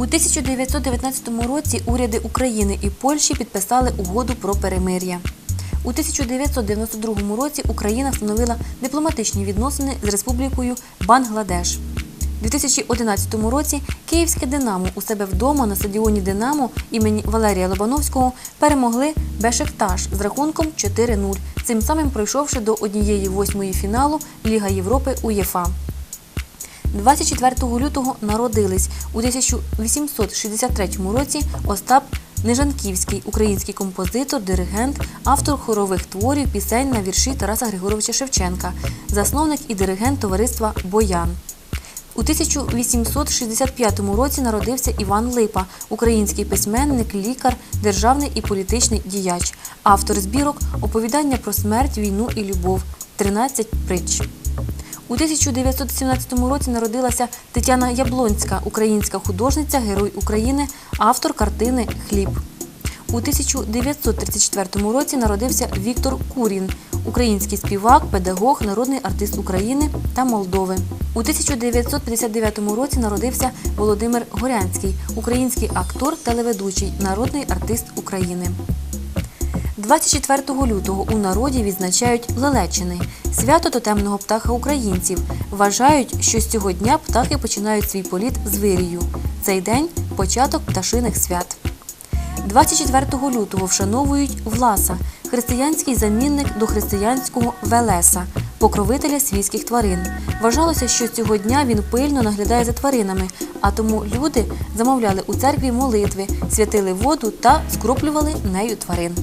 У 1919 році уряди України і Польщі підписали угоду про перемир'я. У 1992 році Україна встановила дипломатичні відносини з Республікою Бангладеш. У 2011 році Київське Динамо у себе вдома на стадіоні Динамо імені Валерія Лобановського перемогли Бешекташ з рахунком 4-0, цим самим пройшовши до однієї восьмої фіналу Ліга Європи УЄФА. 24 лютого народились у 1863 році Остап Нежанківський, український композитор, диригент, автор хорових творів, пісень на вірші Тараса Григоровича Шевченка, засновник і диригент товариства Боян. У 1865 році народився Іван Липа, український письменник, лікар, державний і політичний діяч, автор збірок Оповідання про смерть, війну і любов 13 притч. У 1917 році народилася Тетяна Яблонська, українська художниця, герой України, автор картини Хліб. У 1934 році народився Віктор Курін, український співак, педагог, народний артист України та Молдови. У 1959 році народився Володимир Горянський, український актор, телеведучий, народний артист України. 24 лютого у народі відзначають Лелечини – свято тотемного птаха українців. Вважають, що з цього дня птахи починають свій політ з вирію. Цей день початок пташиних свят. 24 лютого вшановують Власа – християнський замінник до християнського Велеса, покровителя свійських тварин. Вважалося, що цього дня він пильно наглядає за тваринами, а тому люди замовляли у церкві молитви, святили воду та скроплювали нею тварин.